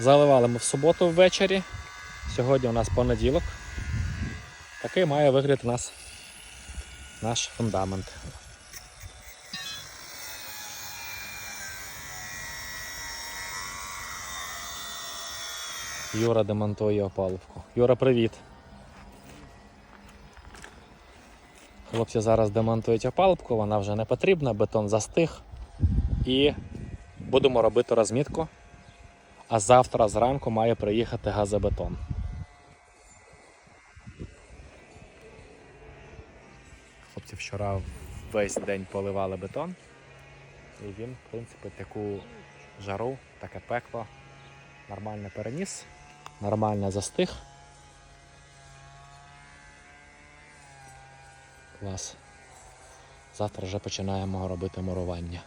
Заливали ми в суботу ввечері. Сьогодні у нас понеділок. Такий має вигляд у нас наш фундамент. Юра демонтує опалубку. Юра, привіт. Хлопці зараз демонтують опалубку, вона вже не потрібна, бетон застиг. І будемо робити розмітку. А завтра зранку має приїхати газобетон. Хлопці вчора весь день поливали бетон. І він, в принципі, таку жару, таке пекло нормально переніс, нормально застиг. Клас. Завтра вже починаємо робити мурування.